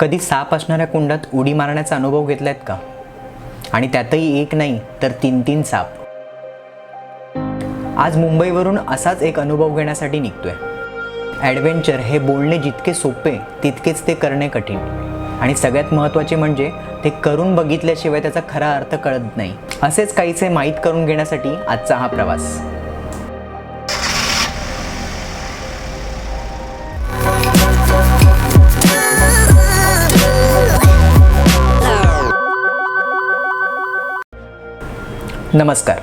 कधी साप असणाऱ्या कुंडात उडी मारण्याचा अनुभव घेतलायत का? आणि त्यातही एक नाही तर तीन तीन साप. आज मुंबईवरून असाच एक अनुभव घेण्यासाठी निघतोय. ॲडव्हेंचर हे बोलणे जितके सोपे तितकेच ते करणे कठीण. आणि सगळ्यात महत्त्वाचे म्हणजे ते करून बघितल्याशिवाय त्याचा खरा अर्थ कळत नाही. असेच काहीसे माहीत करून घेण्यासाठी आजचा हा प्रवास. नमस्कार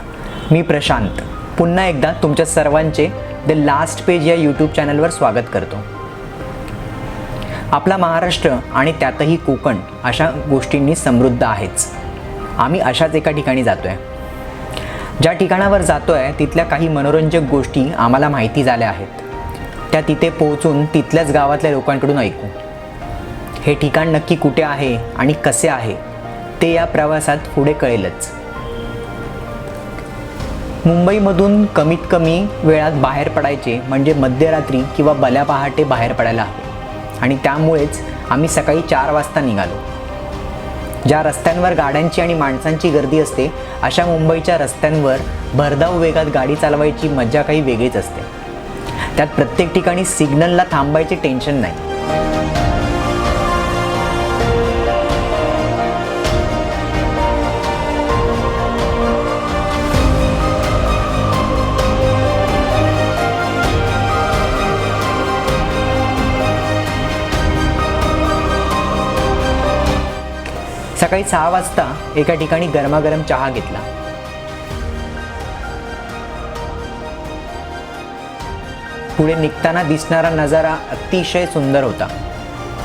मी प्रशांत. पुन्हा एकदा तुमच्या सर्वांचे द लास्ट पेज या यूट्यूब चॅनलवर स्वागत करतो. आपला महाराष्ट्र आणि त्यातही कोकण अशा गोष्टींनी समृद्ध आहेच. आम्ही अशाच एका ठिकाणी जातो आहे ज्या ठिकाणावर जातो आहे तिथल्या काही मनोरंजक गोष्टी आम्हाला माहिती झाल्या आहेत. त्या तिथे पोहोचून तिथल्याच गावातल्या लोकांकडून ऐकू. हे ठिकाण नक्की कुठे आहे आणि कसे आहे ते या प्रवासात पुढे कळेलच. मुंबईमधून कमीत कमी वेळात बाहेर पडायचे म्हणजे मध्यरात्री किंवा भल्या पहाटे बाहेर पडायला हवे. आणि त्यामुळेच आम्ही सकाळी चार वाजता निघालो. ज्या रस्त्यांवर गाड्यांची आणि माणसांची गर्दी असते अशा मुंबईच्या रस्त्यांवर भरधाव वेगात गाडी चालवायची मजा काही वेगळीच असते. त्यात प्रत्येक ठिकाणी सिग्नलला थांबायचे टेन्शन नाही. सकाळी सहा वाजता एका ठिकाणी गरमागरम चहा घेतला. पुढे निघताना दिसणारा नजारा अतिशय सुंदर होता.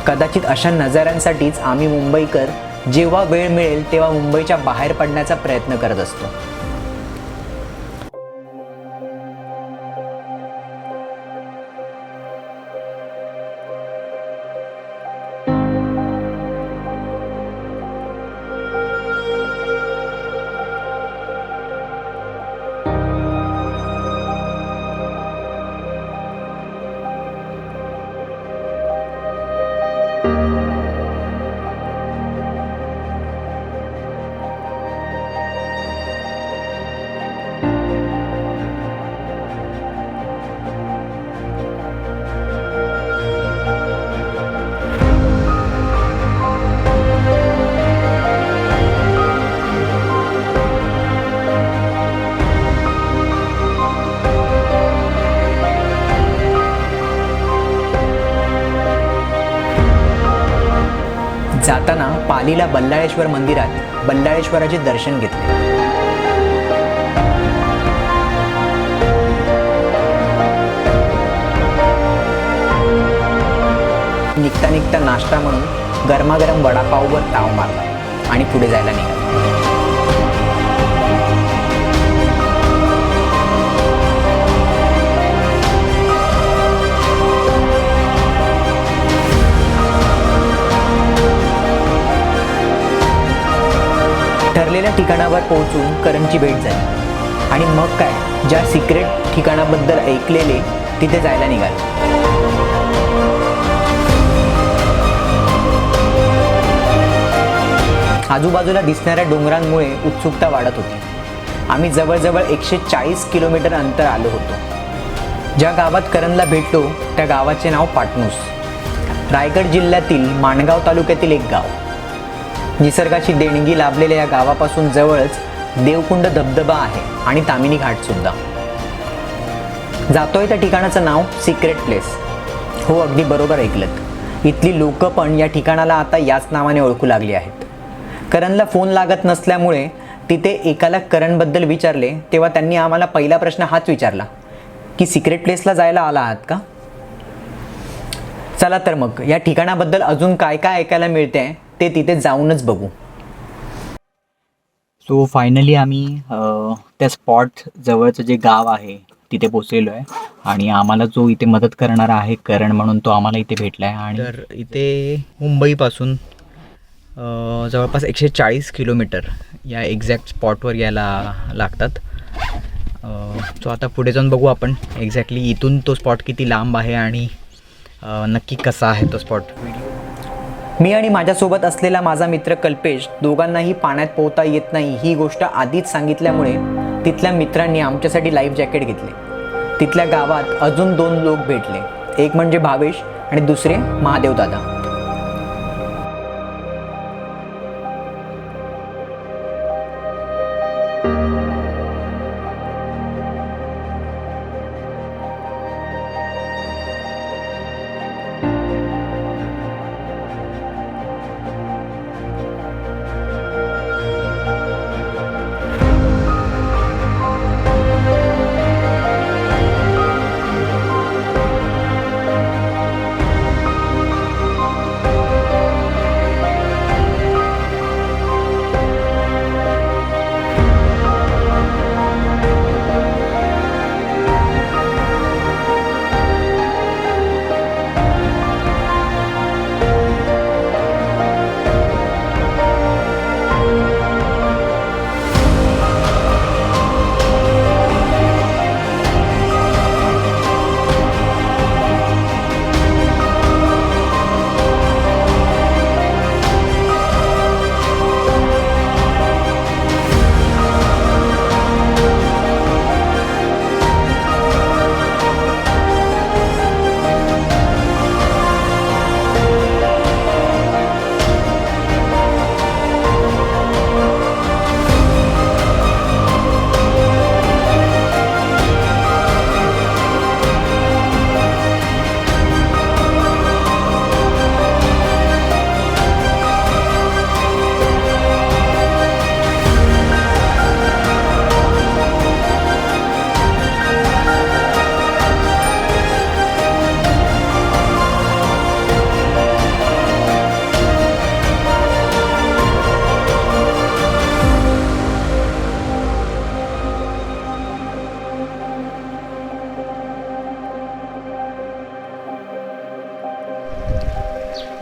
कदाचित अशा नजाऱ्यांसाठीच आम्ही मुंबईकर जेव्हा वेळ मिळेल तेव्हा मुंबईच्या बाहेर पडण्याचा प्रयत्न करत असतो. जाताना पालीला बल्लाळेश्वर मंदिरात बल्लाळेश्वराचे दर्शन घेतले. निघता निघता नाश्ता म्हणून गरमागरम वडापाववर ताव मारला आणि पुढे जायला निघाला. ठिकाणावर पोहोचून करणची भेट झाली. आणि मग काय ज्या सिक्रेट ठिकाणाबद्दल ऐकलेले तिथे जायला निघाले. आजूबाजूला दिसणाऱ्या डोंगरांमुळे उत्सुकता वाढत होती. आम्ही जवळजवळ एकशे चाळीस किलोमीटर अंतर आलो होतो. ज्या गावात करणला भेटलो त्या गावाचे नाव पाटणूस. रायगड जिल्ह्यातील माणगाव तालुक्यातील एक गाव. निसर्गाची देणगी लाभलेल्या या गावापासून जवळच देवकुंड धबधबा आहे आणि तामिनी घाटसुद्धा जातोय त्या ठिकाणाचं नाव सिक्रेट प्लेस हो अगदी बरोबर ऐकलत. इथली लोक पण या ठिकाणाला आता याच नावाने ओळखू लागली आहेत. करणला फोन लागत नसल्यामुळे तिथे एकाला करणबद्दल विचारले तेव्हा त्यांनी आम्हाला पहिला प्रश्न हाच विचारला की सिक्रेट प्लेसला जायला आला आहात का? चला तर मग या ठिकाणाबद्दल अजून काय काय ऐकायला मिळते ते तिथे जाऊनच बघू. सो फायनली आम्ही त्या स्पॉट जवळचं जे गाव आहे तिथे पोचलेलो आहे. आणि आम्हाला जो इथे मदत करणारा आहे करण म्हणून तो आम्हाला इथे भेटला आहे आणि तर इथे मुंबईपासून जवळपास एकशे चाळीस किलोमीटर या एक्झॅक्ट स्पॉटवर यायला लागतात. सो आता पुढे जाऊन बघू आपण एक्झॅक्टली इथून तो स्पॉट किती लांब आहे आणि नक्की कसा आहे तो स्पॉट मी आणि माझ्यासोबत असलेला माझा मित्र कल्पेश दोघांनाही पाण्यात पोहता येत नाही ही गोष्ट आधीच सांगितल्यामुळे तिथल्या मित्रांनी आमच्यासाठी लाईफ जॅकेट घेतले. तिथल्या गावात अजून दोन लोक भेटले. एक म्हणजे भावेश आणि दुसरे महादेव दादा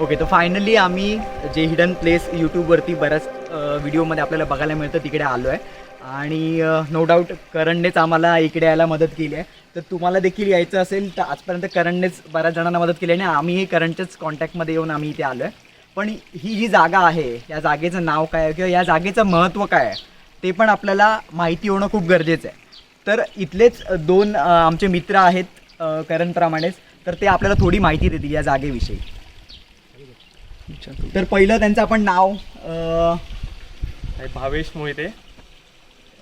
ओके तर फायनली आम्ही जे हिडन प्लेस यूट्यूबवरती बऱ्याच व्हिडिओमध्ये आपल्याला बघायला मिळतं तिकडे आलो आहे. आणि नो डाऊट करणनेच आम्हाला इकडे यायला मदत केली आहे. तर तुम्हाला देखील यायचं असेल तर आजपर्यंत करणनेच बऱ्याच जणांना मदत केली आहे आणि आम्ही करंटच्याच कॉन्टॅक्टमध्ये येऊन आम्ही इथे आलो आहे पण ही जी जागा आहे या जागेचं नाव काय आहे किंवा या जागेचं महत्त्व काय आहे ते पण आपल्याला माहिती होणं खूप गरजेचं आहे. तर इथलेच दोन आमचे मित्र आहेत करणप्रमाणेच तर ते आपल्याला थोडी माहिती देतील या जागेविषयी. तर पहिलं त्यांचं आपण नाव अं, भावेश मोहिते.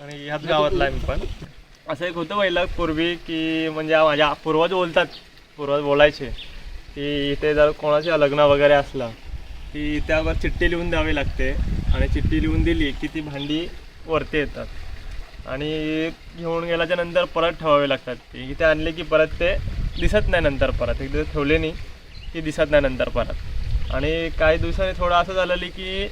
आणि ह्याच गावातला आहे मी पण. असं एक होतं पहिलं पूर्वी की म्हणजे माझ्या पूर्वज बोलतात पूर्वज बोलायचे. की इथे जर कोणाचे लग्न वगैरे असलं की त्यावर चिठ्ठी लिहून द्यावी लागते. आणि चिठ्ठी लिहून दिली की ती भांडी वरती येतात. आणि घेऊन गेल्याच्यानंतर परत ठेवावे लागतात. ते इथे आणले की परत ते दिसत नाही नंतर परत. एकदा ठेवले नाही की दिसत नाही नंतर परत. आणि काही दिवसांनी थोडं असं झालं की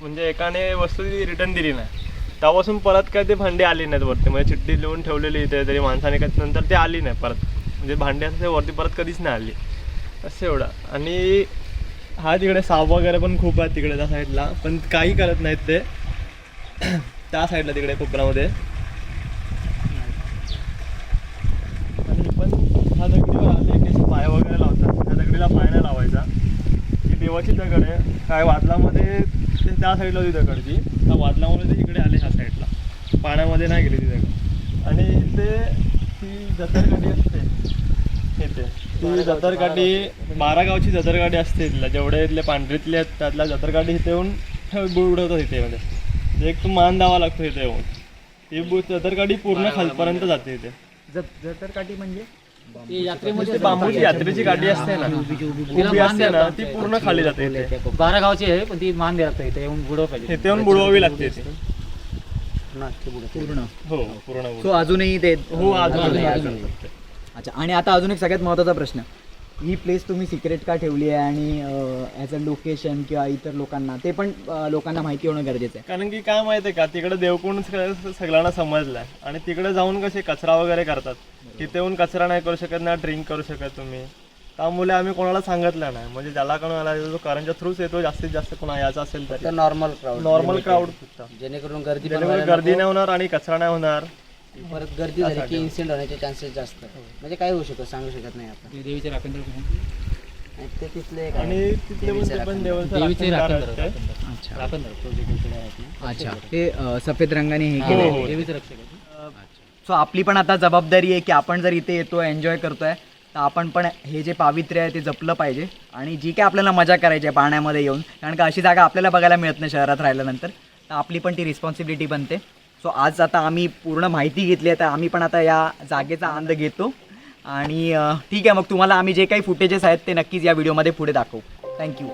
म्हणजे एकाने वस्तू रिटर्न दिली नाही. तेव्हापासून परत काय ते भांडी आली नाहीत वरती. म्हणजे चिठ्ठी लिहून ठेवलेली इथे तरी माणसाने काय नंतर ते आली नाही परत. म्हणजे भांडी असं ते वरती परत कधीच नाही आली. असं एवढं. आणि हा तिकडे साप वगैरे पण खूप आहे तिकडे त्या साईडला. पण काही करत नाहीत ते. त्या साईडला तिकडे कोपऱ्यामध्ये आणि पण हा दगडीवर आले की असे पाय वगैरे लावतात. त्या दगडीला पाय नाही लावायचा. देवाची दगड आहे. काय वादलामध्ये ते त्या साईडला होती दगडची त्या वादलामुळे ते इकडे आले ह्या साईडला पाण्यामध्ये नाही गेली ती दगड. आणि इथे ती जतरकाठी असते. इथे ती. जतरकाठी बारा गावची जतरकाठी असते इथल्या जेवढे इथले पांढरीतले आहेत त्यातल्या जतरकाठी इथे येऊन बुड उडवतात इथे मध्ये म्हणजे एक तो मान द्यावा लागतो इथे येऊन. ती बु जतरकाठी पूर्ण खालपर्यंत जाते इथे. जत- जतरकाठी म्हणजे? ती बांबूची यात्रेची गाडी असते ना उभी असते ना ती पूर्ण खाली जाते इथे. बारा गावची आहे पण ती मान द्यायला इथे येऊन बुडव पाहिजे. इथे येऊन बुडवावी लागते. ती पूर्ण हो पूर्ण बुड. सो अजूनही ते हो अजून अच्छा आणि आता अजून एक सगळ्यात महत्त्वाचा प्रश्न. ही प्लेस तुम्ही सिक्रेट का ठेवली आहे आणि ॲज अ लोकेशन किंवा इतर लोकांना? ते पण लोकांना माहिती होणं गरजेचं आहे. कारण की काय माहिती आहे का? तिकडे देवकुंड सगळ्या- सगळ्यांना समजलाय. आणि तिकडे जाऊन कसे कचरा वगैरे करतात. तिथे येऊन कचरा नाही करू शकत ना ड्रिंक करू शकत तुम्ही. त्यामुळे आम्ही कोणाला सांगितलं नाही. म्हणजे ज्याला कोण आला जो करंच्या थ्रूच येतो जास्तीत जास्त कोणा याचा असेल तर. नॉर्मल क्राऊड नॉर्मल क्राऊड जेणेकरून गर्दी गर्दी नाही होणार आणि कचरा नाही होणार. परत गर्दी झाली की इन्सिडेंट होण्याचे चान्सेस जास्त म्हणजे काय होऊ शकत सांगू शकत नाही आपण देवीचे ते तिथले एक आणि आहे. तिथले पण देवाचं देवीचे राखणदार राखणदार असतात. राखणदार. अच्छा राखणदार तो जे कोणतरी आहेत ना. अच्छा हे अ, सफेद रंगाने हे हा, केलंय हो, हो. देवीचे रक्षक आहेत. सो आपली पण आता जबाबदारी आहे की आपण जर इथे येतो एन्जॉय करतोय तर आपण पण हे जे पावित्र्य आहे ते जपलं पाहिजे आणि जी काय आपल्याला मजा करायची आहे पाण्यामध्ये येऊन कारण का अशी जागा आपल्याला बघायला मिळत नाही शहरात राहिल्यानंतर तर आपली पण ती रिस्पॉन्सिबिलिटी बनते सो आज आता आम्ही पूर्ण माहिती घेतली आहे तर आम्ही पण आता या जागेचा आनंद घेतो. आणि ठीक आहे मग तुम्हाला आम्ही जे काही फुटेजेस आहेत ते नक्कीच या व्हिडिओमध्ये पुढे दाखवू. थँक्यू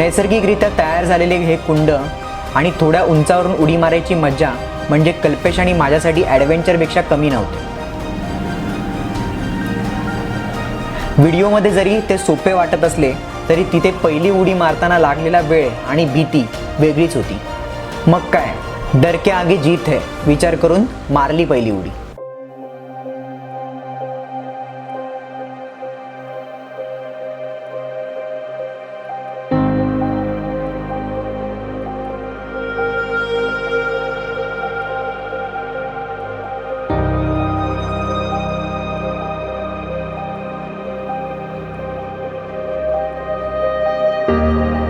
नैसर्गिकरित्या तयार झालेले हे कुंड आणि थोड्या उंचावरून उडी मारायची मज्जा म्हणजे कल्पेश आणि माझ्यासाठी ॲडव्हेंचरपेक्षा कमी नव्हते. व्हिडिओमध्ये जरी ते सोपे वाटत असले तरी तिथे पहिली उडी मारताना लागलेला वेळ आणि भीती वेगळीच होती. मग काय? डरक्या आगी आगे जीत है विचार करून मारली पहिली उडी. Música